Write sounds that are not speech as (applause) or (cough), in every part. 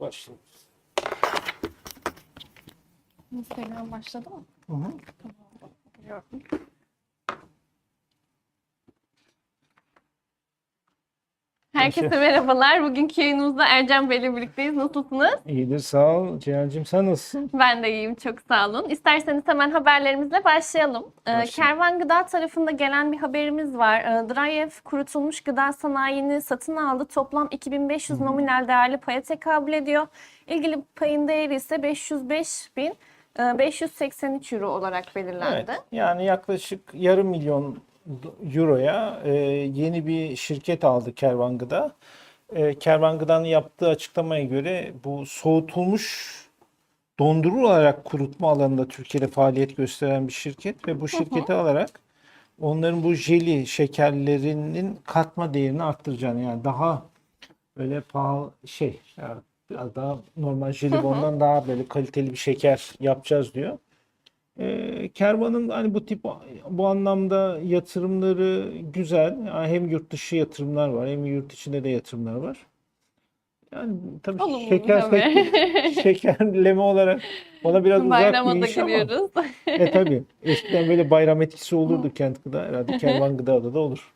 Başlayalım. Instagram başladı mı? Hı hı. Biliyorum. Herkese merhabalar. Bugünkü yayınımızda Ercan Bey'le birlikteyiz. Nasılsınız? İyidir sağ ol. Cihan'cığım sen nasılsın? Ben de iyiyim. Çok sağ olun. İsterseniz hemen haberlerimizle başlayalım. Ee. Kervan Gıda tarafında gelen bir haberimiz var. Ee, Drayev kurutulmuş gıda sanayini satın aldı. Toplam 2500 nominal değerli paya tekabül ediyor. İlgili payın değeri ise 505 bin e, 583 euro olarak belirlendi. Evet. Yani yaklaşık yarım milyon euroya e, yeni bir şirket aldı Kervan Gıda. E, Kervan Gıda'nın yaptığı açıklamaya göre bu soğutulmuş dondurularak kurutma alanında Türkiye'de faaliyet gösteren bir şirket ve bu şirketi alarak onların bu jeli şekerlerinin katma değerini arttıracağını yani daha böyle pahalı şey yani biraz daha normal jelibondan daha böyle kaliteli bir şeker yapacağız diyor. Ee, Kervan'ın hani bu tip bu anlamda yatırımları güzel. Yani hem yurt dışı yatırımlar var hem yurt içinde de yatırımlar var. Yani tabii Olumlu şeker sekti- şekerleme olarak ona biraz (laughs) uzak Bayrama bir da iş ama e tabii eskiden böyle bayram etkisi (laughs) olurdu kent gıda herhalde Kervan Gıda'da da olur.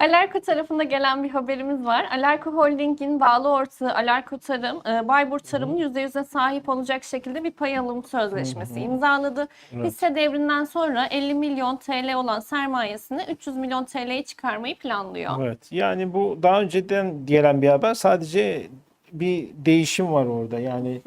Alarko tarafında gelen bir haberimiz var. Alarko Holding'in bağlı ortağı Alarko Tarım, e, Bayburt Tarım'ın %100'e sahip olacak şekilde bir pay alım sözleşmesi imzaladı. Evet. Hisse devrinden sonra 50 milyon TL olan sermayesini 300 milyon TL'ye çıkarmayı planlıyor. Evet. Yani bu daha önceden gelen bir haber. Sadece bir değişim var orada. Yani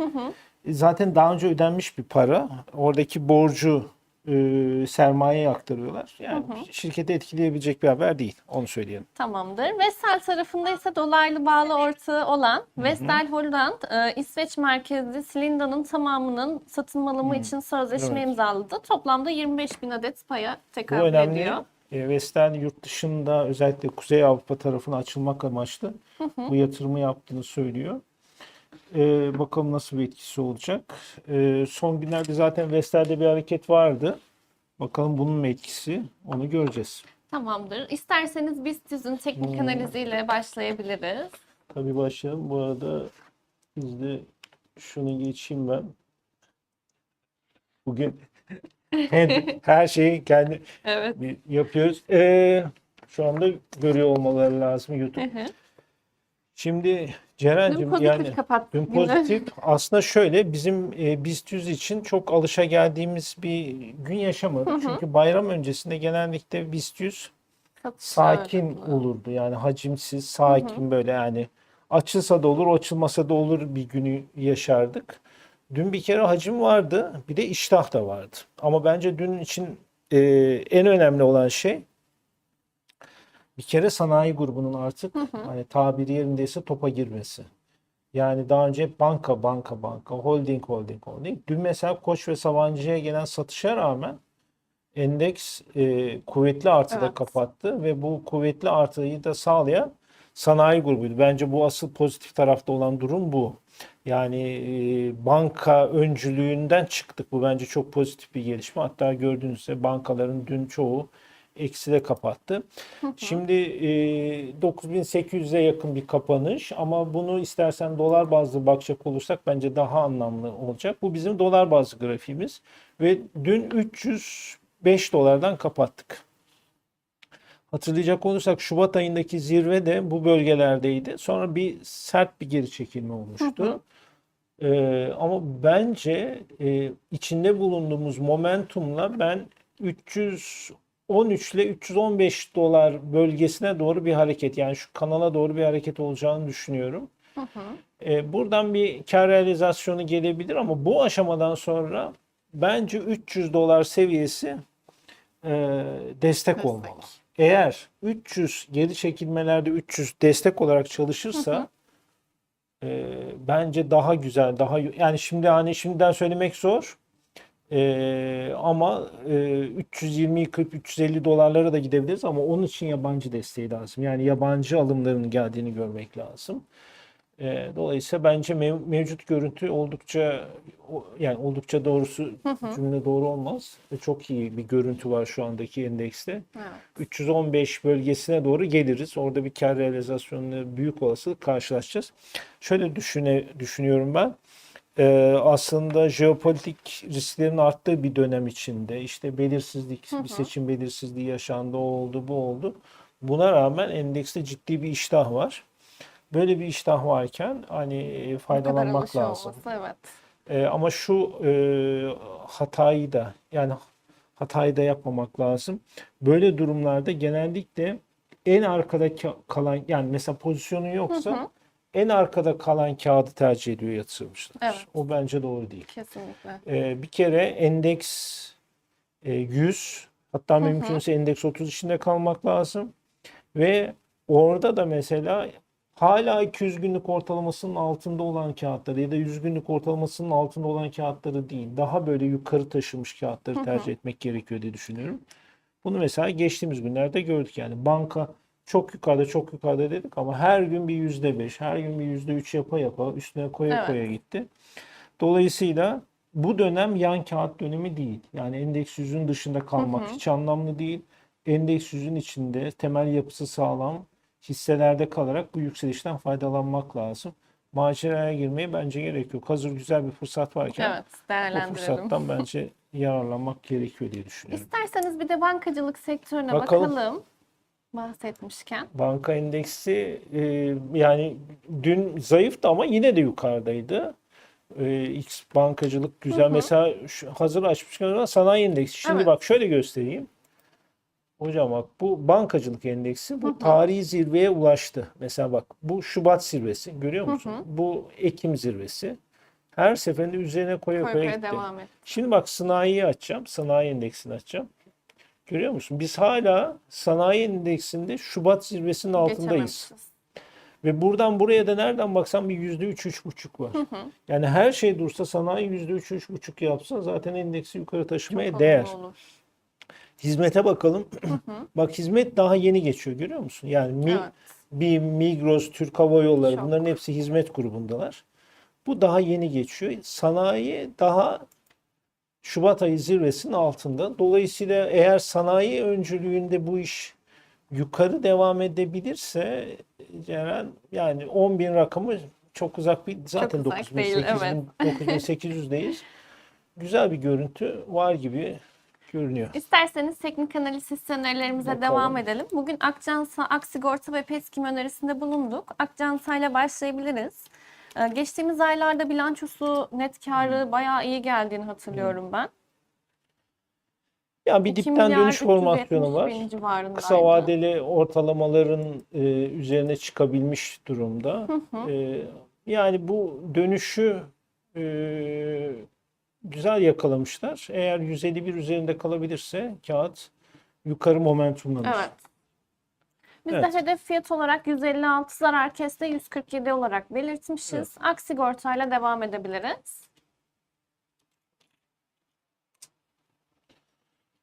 zaten daha önce ödenmiş bir para. Oradaki borcu e, sermayeye aktarıyorlar. Yani şirketi etkileyebilecek bir haber değil. Onu söyleyelim. Tamamdır. Vestel tarafında ise dolaylı bağlı ortağı olan Vestel Holland, e, İsveç merkezli Silinda'nın tamamının satın alımı için sözleşme Evet. imzaladı. Toplamda 25 bin adet paya Bu tekabül önemli. ediyor. E, Vestel yurt dışında özellikle Kuzey Avrupa tarafına açılmak amaçlı bu yatırımı yaptığını söylüyor. E, bakalım nasıl bir etkisi olacak. E, son günlerde zaten Vestel'de bir hareket vardı. Bakalım bunun mu etkisi onu göreceğiz. Tamamdır. İsterseniz BIST teknik Hmm. analiziyle başlayabiliriz. Tabii başlayalım. Bu arada biz de şunu geçeyim ben. Bugün (laughs) her, her şeyi kendi Evet. yapıyoruz. E, şu anda görüyor olmaları lazım Hı YouTube. hı. Şimdi Dün Ceren'cim pozitif yani kapattık dün pozitif aslında şöyle bizim e, BIST 100 için çok alışa geldiğimiz bir gün yaşamadık. Hı hı. Çünkü bayram öncesinde genellikle BIST 100 Satış sakin ağırlıklı. olurdu. Yani hacimsiz, sakin böyle yani açılsa da olur, açılmasa da olur bir günü yaşardık. Dün bir kere hacim vardı, bir de iştah da vardı. Ama bence dün için e, en önemli olan şey bir kere sanayi grubunun artık hani tabiri yerindeyse topa girmesi. Yani daha önce hep banka, banka, banka, holding, holding, holding. Dün mesela Koç ve Sabancı'ya gelen satışa rağmen endeks e, kuvvetli artıda Evet. kapattı ve bu kuvvetli artıyı da sağlayan sanayi grubuydu. Bence bu asıl pozitif tarafta olan durum bu. Yani e, banka öncülüğünden çıktık. Bu bence çok pozitif bir gelişme. Hatta gördüğünüz gibi bankaların dün çoğu ekside kapattı. Şimdi e, 9800'e yakın bir kapanış ama bunu istersen dolar bazlı bakacak olursak bence daha anlamlı olacak. Bu bizim dolar bazlı grafiğimiz ve dün 305 dolardan kapattık. Hatırlayacak olursak Şubat ayındaki zirve de bu bölgelerdeydi. Sonra bir sert bir geri çekilme olmuştu. Ee, ama bence e, içinde bulunduğumuz momentumla ben 313 ile 315 dolar bölgesine doğru bir hareket yani şu kanala doğru bir hareket olacağını düşünüyorum. Hı hı. Ee, buradan bir kar realizasyonu gelebilir ama bu aşamadan sonra bence 300 dolar seviyesi e, destek Destek. olmalı. Eğer 300 geri çekilmelerde 300 destek olarak çalışırsa e, bence daha güzel, daha yani şimdi hani şimdiden söylemek zor. E, ama e, 320 40 350 dolarlara da gidebiliriz ama onun için yabancı desteği lazım. Yani yabancı alımların geldiğini görmek lazım. E, dolayısıyla bence mev- mevcut görüntü oldukça o- yani oldukça doğrusu cümle doğru olmaz. Ve çok iyi bir görüntü var şu andaki endekste. Evet. 315 bölgesine doğru geliriz. Orada bir kar realizasyonuyla büyük olasılık karşılaşacağız. Şöyle düşüne, düşünüyorum ben. Ee, aslında jeopolitik risklerin arttığı bir dönem içinde işte belirsizlik, bir seçim belirsizliği yaşandı, o oldu, bu oldu. Buna rağmen endekste ciddi bir iştah var. Böyle bir iştah varken hani e, faydalanmak lazım. olması, evet. Ee, ama şu e, hatayı da yani hatayı da yapmamak lazım. Böyle durumlarda genellikle en arkada ka- kalan yani mesela pozisyonun yoksa en arkada kalan kağıdı tercih ediyor yatırımcılar. Evet. O bence doğru değil. Kesinlikle. Ee, bir kere endeks e, 100 hatta mümkünse endeks 30 içinde kalmak lazım. Ve orada da mesela hala 200 günlük ortalamasının altında olan kağıtları ya da 100 günlük ortalamasının altında olan kağıtları değil. Daha böyle yukarı taşımış kağıtları tercih etmek gerekiyor diye düşünüyorum. Bunu mesela geçtiğimiz günlerde gördük yani banka çok yukarıda çok yukarıda dedik ama her gün bir yüzde beş, her gün bir yüzde üç yapa yapa üstüne koya Evet. koya gitti. Dolayısıyla bu dönem yan kağıt dönemi değil. Yani endeks yüzün dışında kalmak hiç anlamlı değil. Endeks yüzün içinde temel yapısı sağlam hisselerde kalarak bu yükselişten faydalanmak lazım. Maceraya girmeye bence gerek yok. Hazır güzel bir fırsat varken Evet, bu fırsattan bence yararlanmak gerekiyor diye düşünüyorum. İsterseniz bir de bankacılık sektörüne Bakalım. bakalım. Bahsetmişken. Banka endeksi e, yani dün zayıftı ama yine de yukarıdaydı. E, X bankacılık güzel. Mesela şu, hazır açmışken sanayi endeksi. Şimdi Evet. bak şöyle göstereyim. Hocam bak bu bankacılık endeksi bu tarihi zirveye ulaştı. Mesela bak bu Şubat zirvesi görüyor musun? Bu Ekim zirvesi. Her seferinde üzerine koya Koy koya koya gitti. devam et. Şimdi bak sanayiyi açacağım. Sanayi endeksini açacağım. Görüyor musun? Biz hala sanayi endeksinde Şubat zirvesinin altındayız. Ve buradan buraya da nereden baksan bir yüzde üç, üç buçuk var. Yani her şey dursa sanayi yüzde üç, üç buçuk yapsa zaten endeksi yukarı taşımaya Çok değer. olur. Hizmete bakalım. (clears throat) Bak hizmet daha yeni geçiyor görüyor musun? Yani Mi, Evet. bir Migros, Türk Hava Yolları Çok. bunların hepsi hizmet grubundalar. Bu daha yeni geçiyor. Sanayi daha Şubat ayı zirvesinin altında. Dolayısıyla eğer sanayi öncülüğünde bu iş yukarı devam edebilirse Ceren yani 10 bin rakamı çok uzak bir zaten uzak 9 değil, evet. 9800'deyiz. Güzel bir görüntü var gibi görünüyor. İsterseniz teknik analiz hisse önerilerimize Bakalım. devam edelim. Bugün Akçansa, Aksigorta ve Peskim önerisinde bulunduk. Akçansa ile başlayabiliriz. Ee, Geçtiğimiz aylarda bilançosu net karı bayağı iyi geldiğini hatırlıyorum ben. Ya bir 2 dipten dönüş 370 formasyonu var. Kısa vadeli ortalamaların e, üzerine çıkabilmiş durumda. E, yani bu dönüşü e, güzel yakalamışlar. Eğer 151 üzerinde kalabilirse kağıt yukarı momentumlanır. Evet. Biz Evet. de hedef fiyat olarak 156 zarar keste 147 olarak belirtmişiz. Aksigortayla devam edebiliriz.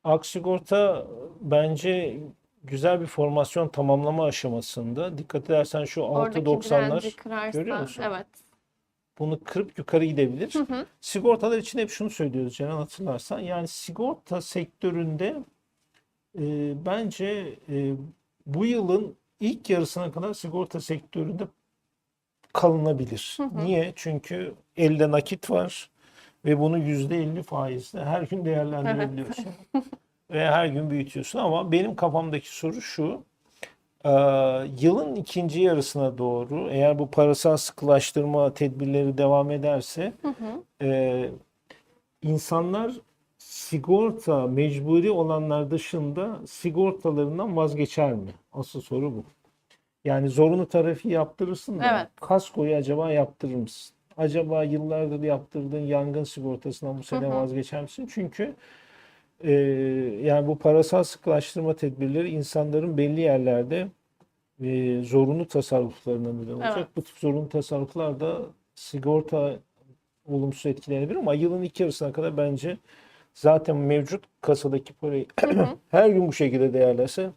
Aksigorta bence güzel bir formasyon tamamlama aşamasında. Dikkat edersen şu Oradaki 6.90'lar direnci kırarsa, görüyor musun? evet. bunu kırıp yukarı gidebilir. Sigortalar için hep şunu söylüyoruz Ceren hatırlarsan. Yani sigorta sektöründe e, bence e, bu yılın ilk yarısına kadar sigorta sektöründe kalınabilir. Niye? Çünkü elde nakit var ve bunu %50 faizle her gün değerlendirebiliyorsun. (laughs) ve her gün büyütüyorsun ama benim kafamdaki soru şu. Ee, yılın ikinci yarısına doğru eğer bu parasal sıkılaştırma tedbirleri devam ederse e, insanlar sigorta mecburi olanlar dışında sigortalarından vazgeçer mi? Asıl soru bu. Yani zorunlu tarafı yaptırırsın da Evet. kaskoyu acaba yaptırır mısın? Acaba yıllardır yaptırdığın yangın sigortasından bu sene vazgeçer misin? Çünkü e, yani bu parasal sıkılaştırma tedbirleri insanların belli yerlerde e, zorunlu tasarruflarına neden olacak. Evet. Bu tip zorunlu tasarruflar da sigorta olumsuz etkilenebilir ama yılın ilk yarısına kadar bence zaten mevcut kasadaki parayı (clears throat) her gün bu şekilde değerlerse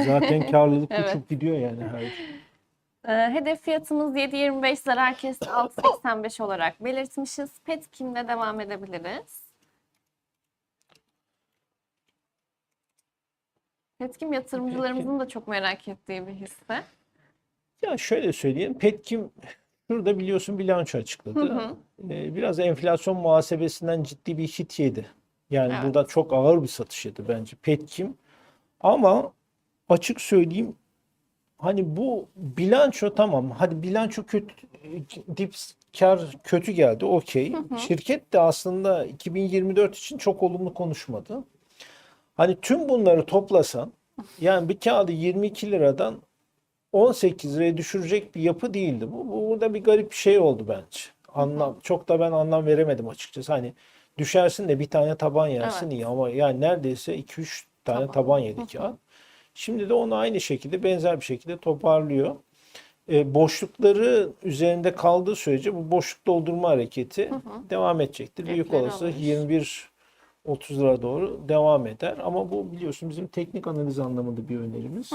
zaten (laughs) karlılık Evet. uçup gidiyor yani her gün. Ee, hedef fiyatımız 7.25 zarar kesti 6.85 olarak belirtmişiz. Petkim'le devam edebiliriz. Petkim yatırımcılarımızın da çok merak ettiği bir hisse. Ya şöyle söyleyeyim. Petkim şurada biliyorsun bilanço açıkladı. Hı hı. Ee, biraz enflasyon muhasebesinden ciddi bir hit yedi. Yani Evet. burada çok ağır bir satış yedi bence Petkim. Ama açık söyleyeyim hani bu bilanço tamam. Hadi bilanço kötü dip kar kötü geldi. Okey. Şirket de aslında 2024 için çok olumlu konuşmadı. Hani tüm bunları toplasan yani bir kağıdı 22 liradan 18 liraya düşürecek bir yapı değildi. Bu, bu burada bir garip bir şey oldu bence. Anlam çok da ben anlam veremedim açıkçası. Hani düşersin de bir tane taban yersin Evet. iyi ama yani neredeyse 2-3 tane Taban. taban yedi kağıt. Şimdi de onu aynı şekilde benzer bir şekilde toparlıyor. E, boşlukları üzerinde kaldığı sürece bu boşluk doldurma hareketi devam edecektir. Büyük Cepleri olasılık alır. 21 30 lira doğru devam eder. Ama bu biliyorsun bizim teknik analiz anlamında bir önerimiz.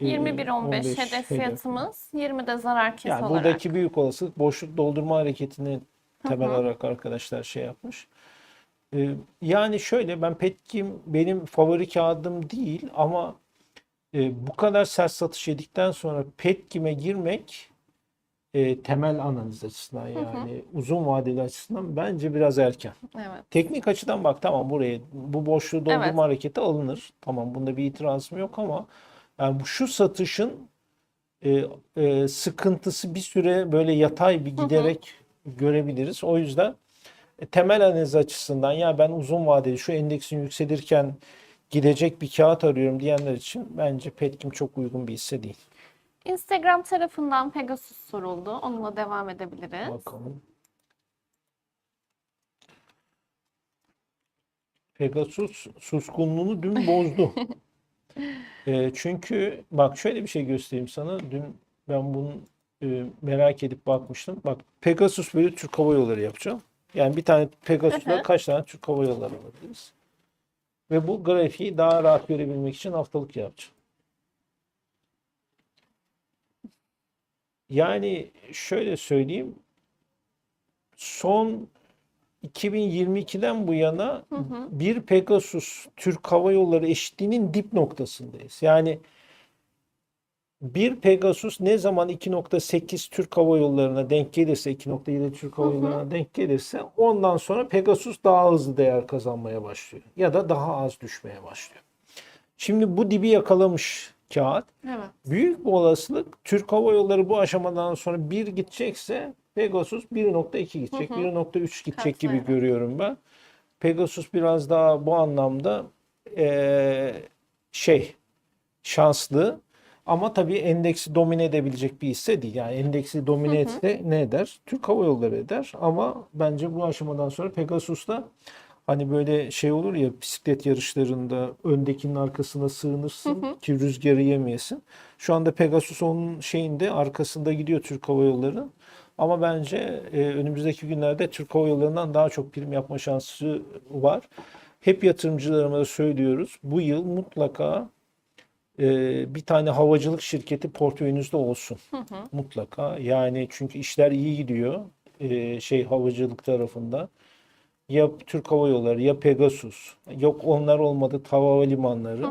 Ee, 21.15 15 hedef fiyatımız. 20'de zarar kes Yani olarak. buradaki büyük olasılık boşluk doldurma hareketini temel olarak arkadaşlar şey yapmış. Ee, yani şöyle ben Petkim benim favori kağıdım değil ama e, bu kadar sert satış yedikten sonra Petkim'e girmek e, temel analiz açısından yani uzun vadeli açısından bence biraz erken. Evet. Teknik açıdan bak tamam buraya bu boşluğu doldurma Evet. hareketi alınır. Tamam bunda bir itirazım yok ama yani bu şu satışın e, e, sıkıntısı bir süre böyle yatay bir giderek görebiliriz. O yüzden e, temel analiz açısından ya ben uzun vadeli şu endeksin yükselirken gidecek bir kağıt arıyorum diyenler için bence Petkim çok uygun bir hisse değil. Instagram tarafından Pegasus soruldu. Onunla devam edebiliriz. Bakalım. Pegasus suskunluğunu dün bozdu. (laughs) E, çünkü bak şöyle bir şey göstereyim sana. Dün ben bunu e, merak edip bakmıştım. Bak Pegasus böyle Türk Hava Yolları yapacağım. Yani bir tane Pegasus'la kaç tane Türk Hava Yolları alabiliriz? Ve bu grafiği daha rahat görebilmek için haftalık yapacağım. Yani şöyle söyleyeyim. Son 2022'den bu yana bir Pegasus Türk Hava Yolları eşitliğinin dip noktasındayız. Yani bir Pegasus ne zaman 2.8 Türk Hava Yolları'na denk gelirse, 2.7 Türk Hava Yolları'na denk gelirse ondan sonra Pegasus daha hızlı değer kazanmaya başlıyor. Ya da daha az düşmeye başlıyor. Şimdi bu dibi yakalamış kağıt. Evet. Büyük bir olasılık Türk Hava Yolları bu aşamadan sonra 1 gidecekse Pegasus 1.2 gidecek, 1.3 gidecek gibi görüyorum ben. Pegasus biraz daha bu anlamda eee, şey şanslı ama tabii endeksi domine edebilecek bir hisse değil. Yani endeksi domine etse ne eder? Türk Hava Yolları eder ama bence bu aşamadan sonra Pegasus'ta hani böyle şey olur ya bisiklet yarışlarında öndekinin arkasına sığınırsın ki rüzgarı yemeyesin. Şu anda Pegasus onun şeyinde arkasında gidiyor Türk Hava Yolları. Ama bence e, önümüzdeki günlerde Türk Hava Yolları'ndan daha çok prim yapma şansı var. Hep yatırımcılarıma da söylüyoruz. Bu yıl mutlaka e, bir tane havacılık şirketi portföyünüzde olsun. Mutlaka. Yani çünkü işler iyi gidiyor. e, şey havacılık tarafında. Ya Türk Hava Yolları ya Pegasus. Yok onlar olmadı hava limanları.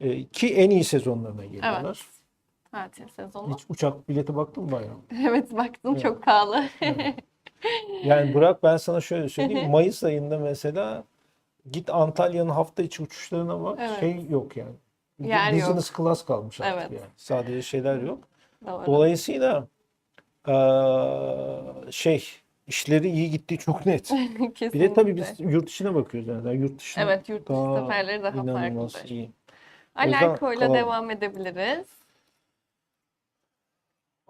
E, ki en iyi sezonlarına geliyorlar. Tatil sezonu. Hiç uçak bileti baktın mı bayram? (laughs) Evet baktım çok pahalı. (laughs) Yani Burak ben sana şöyle söyleyeyim. Mayıs ayında mesela git Antalya'nın hafta içi uçuşlarına bak. Evet. Şey yok yani. Yer yok. Business class kalmış artık Evet. yani. Sadece şeyler yok. Doğru. Dolayısıyla şey işleri iyi gittiği çok net. (laughs) Bir de tabii biz yurt dışına bakıyoruz yani. Yani yurt dışına Evet yurt dışı daha seferleri daha farklı. iyi. O yüzden Alarko ile kalalım. devam edebiliriz.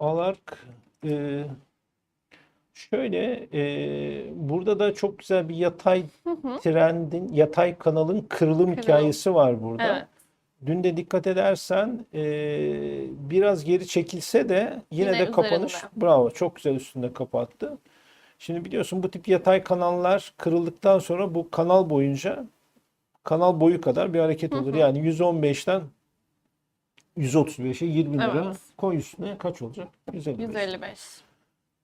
Alark e, şöyle e, burada da çok güzel bir yatay trendin, yatay kanalın kırılım Kırılım. hikayesi var burada. Evet. Dün de dikkat edersen e, biraz geri çekilse de yine, Yine de kapanış üzerinde. bravo çok güzel üstünde kapattı. Şimdi biliyorsun bu tip yatay kanallar kırıldıktan sonra bu kanal boyunca kanal boyu kadar bir hareket olur. Yani 115'ten 135'e 20 lira Evet. koy üstüne kaç olacak? 155. 155.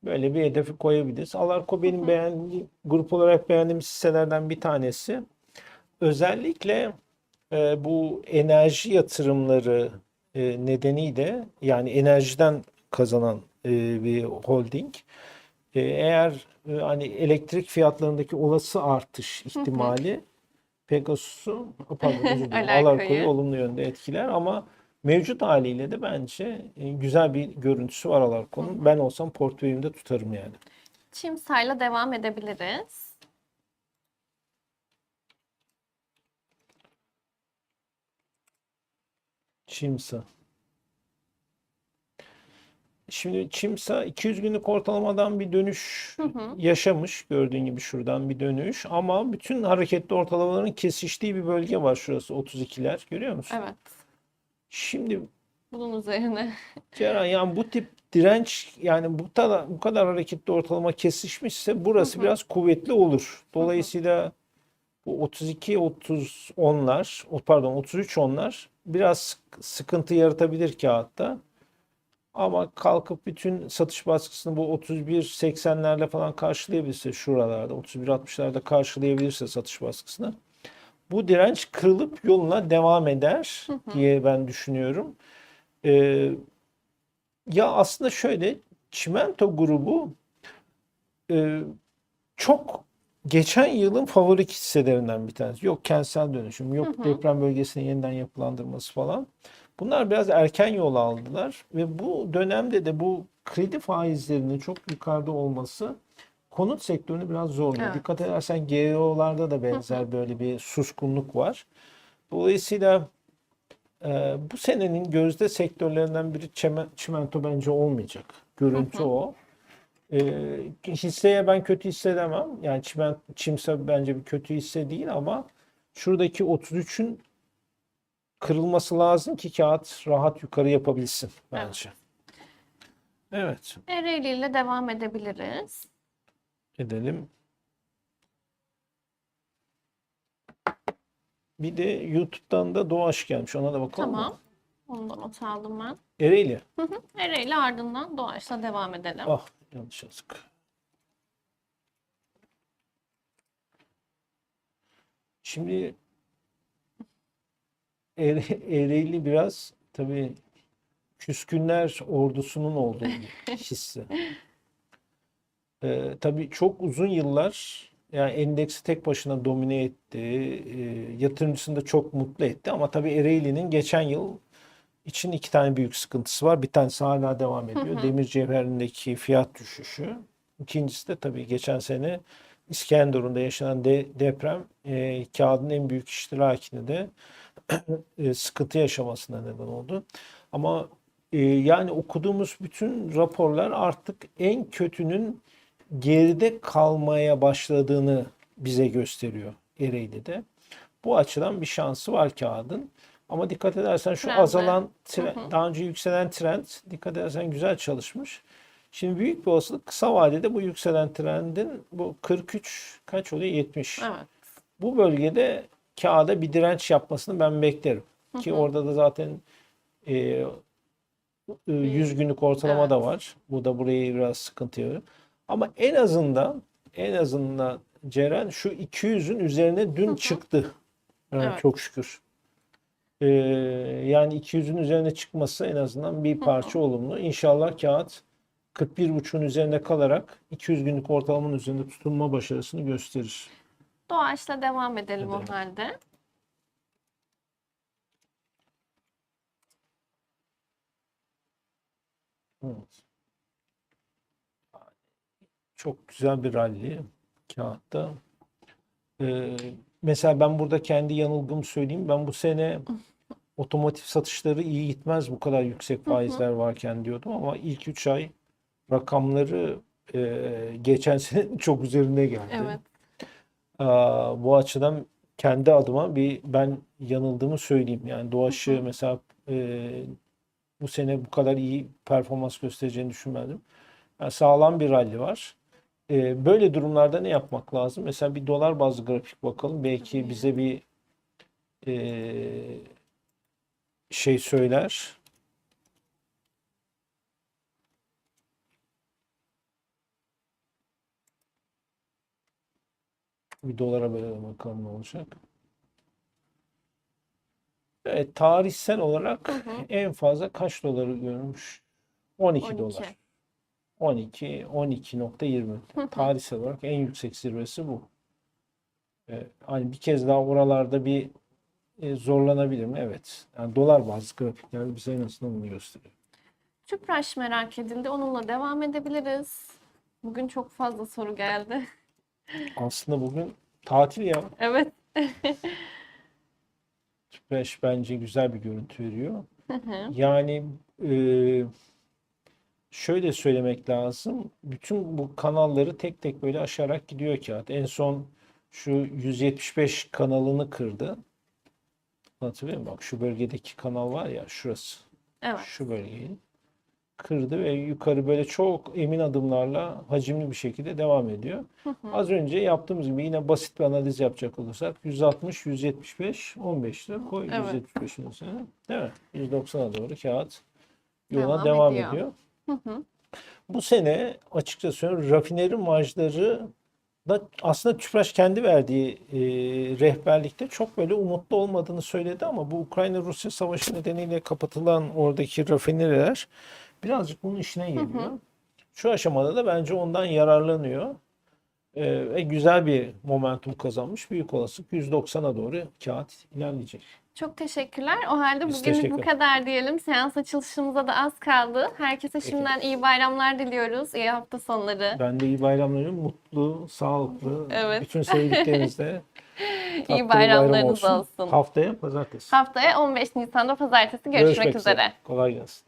Böyle bir hedefi koyabiliriz. Alarko benim beğendiğim, grup olarak beğendiğim hisselerden bir tanesi. Özellikle e, bu enerji yatırımları e, nedeniyle yani enerjiden kazanan e, bir holding. E, eğer e, hani elektrik fiyatlarındaki olası artış ihtimali Pegasus'u pardon. (laughs) Alarko'yu olumlu yönde etkiler ama mevcut haliyle de bence e, güzel bir görüntüsü var Alarko'nun. Ben olsam portföyümde tutarım yani. Çimsay'la devam edebiliriz. Çimsa. Şimdi Çimsa 200 günlük ortalamadan bir dönüş yaşamış. Gördüğün gibi şuradan bir dönüş. Ama bütün hareketli ortalamaların kesiştiği bir bölge var şurası 32'ler. Görüyor musun? Evet. Şimdi Bunun üzerine. (laughs) Ceren yani bu tip direnç yani bu kadar, bu kadar hareketli ortalama kesişmişse burası biraz kuvvetli olur. Dolayısıyla bu 32 30 onlar pardon 33 onlar biraz sık- sıkıntı yaratabilir kağıtta. Ama kalkıp bütün satış baskısını bu 31 80'lerle falan karşılayabilirse şuralarda 31 60'larda karşılayabilirse satış baskısını bu direnç kırılıp yoluna devam eder diye ben düşünüyorum. Ee, ya aslında şöyle Çimento grubu e, çok geçen yılın favori hisselerinden bir tanesi. Yok kentsel dönüşüm, yok deprem bölgesinin yeniden yapılandırması falan. Bunlar biraz erken yol aldılar ve bu dönemde de bu kredi faizlerinin çok yukarıda olması konut sektörünü biraz zorluyor. Evet. Dikkat edersen GEO'larda da benzer böyle bir suskunluk var. Dolayısıyla ee, bu senenin gözde sektörlerinden biri çeme- çimento bence olmayacak. Görüntü o. Ee, hisseye ben kötü hissedemem. Yani çimen, çimse bence bir kötü hisse değil ama şuradaki 33'ün kırılması lazım ki kağıt rahat yukarı yapabilsin bence. Evet, Ereğli ile devam edebiliriz. Edelim. Bir de YouTube'dan da Doğaç gelmiş. Ona da bakalım mı? Tamam. Onu da not aldım ben. Ereğli. Hı hı. Ereğli ardından Doğaç'la devam edelim. Ah yanlış yazık. Şimdi Ere- Ereğli biraz tabii küskünler ordusunun olduğu (laughs) bir Ee, tabii çok uzun yıllar yani endeksi tek başına domine etti. Ee, yatırımcısını da çok mutlu etti. Ama tabii Ereğli'nin geçen yıl için iki tane büyük sıkıntısı var. Bir tanesi hala devam ediyor. Demir cevherindeki fiyat düşüşü. İkincisi de tabii geçen sene İskenderun'da yaşanan de- deprem e, kağıdın en büyük iştirakini de (clears throat) e, sıkıntı yaşamasına neden oldu. Ama e, yani okuduğumuz bütün raporlar artık en kötünün geride kalmaya başladığını bize gösteriyor Ereğli'de. Bu açıdan bir şansı var kağıdın. Ama dikkat edersen şu Trendle. azalan tre- daha önce yükselen trend dikkat edersen güzel çalışmış. Şimdi büyük bir olasılık kısa vadede bu yükselen trendin bu 43 kaç oluyor? 70. Evet. Bu bölgede kağıda bir direnç yapmasını ben beklerim. Ki orada da zaten e, e, 100 günlük ortalama da var. Bu da burayı biraz sıkıntı yaratıyor. Ama en azından en azından Ceren şu 200'ün üzerine dün çıktı. Evet, Evet. Çok şükür. Ee, yani 200'ün üzerine çıkması en azından bir parça olumlu. İnşallah kağıt 41.5'un üzerinde kalarak 200 günlük ortalamanın üzerinde tutunma başarısını gösterir. Doğaç'la devam edelim o Edelim. halde. Evet. Çok güzel bir rally kağıtta. Ee, mesela ben burada kendi yanılgımı söyleyeyim. Ben bu sene (laughs) otomotiv satışları iyi gitmez bu kadar yüksek faizler varken diyordum ama ilk 3 ay rakamları e, geçen (laughs) sene çok üzerine geldi. Evet. Aa, bu açıdan kendi adıma bir ben yanıldığımı söyleyeyim. Yani Doğaç'ı mesela e, bu sene bu kadar iyi performans göstereceğini düşünmedim. Yani sağlam bir rally var. E, böyle durumlarda ne yapmak lazım? Mesela bir dolar bazlı grafik bakalım. Belki bize bir e, şey söyler. Bir dolara böyle bakalım ne olacak. Evet, tarihsel olarak hı hı. en fazla kaç doları görmüş? 12, 12. dolar. 12, 12.20. Tarihsel olarak en yüksek zirvesi bu. Ee, hani bir kez daha oralarda bir e, zorlanabilir mi? Evet. Yani dolar bazlı grafikler bize en azından bunu gösteriyor. Tüpraş merak edildi. Onunla devam edebiliriz. Bugün çok fazla soru geldi. (laughs) Aslında bugün tatil ya. Evet. (laughs) Tüpraş bence güzel bir görüntü veriyor. Yani e, şöyle söylemek lazım. Bütün bu kanalları tek tek böyle aşarak gidiyor kağıt. En son şu 175 kanalını kırdı. Hatırlıyor musun? Bak şu bölgedeki kanal var ya şurası. Evet. Şu bölgeyi kırdı ve yukarı böyle çok emin adımlarla hacimli bir şekilde devam ediyor. Az önce yaptığımız gibi yine basit bir analiz yapacak olursak 160, 175, 15 lira koy Evet. 175'in üzerine. Değil mi? 190'a doğru kağıt yoluna Devam devam ediyor. ediyor. Hı hı. Bu sene açıkçası rafineri marjları da aslında Tüpraş kendi verdiği e, rehberlikte çok böyle umutlu olmadığını söyledi ama bu Ukrayna-Rusya savaşı nedeniyle kapatılan oradaki rafineriler birazcık bunun işine geliyor. Şu aşamada da bence ondan yararlanıyor. E, ve güzel bir momentum kazanmış. Büyük olasılık 190'a doğru kağıt ilerleyecek. Çok teşekkürler. O halde Biz bugünlük bu kadar diyelim. Seans açılışımıza da az kaldı. Herkese şimdiden iyi bayramlar diliyoruz. İyi hafta sonları. Ben de iyi bayramlar Mutlu, sağlıklı, Evet. bütün sevdiklerinizle (laughs) bayram bayramlarınız olsun. olsun. Haftaya pazartesi. Haftaya 15 Nisan'da pazartesi görüşmek, üzere. Kolay gelsin.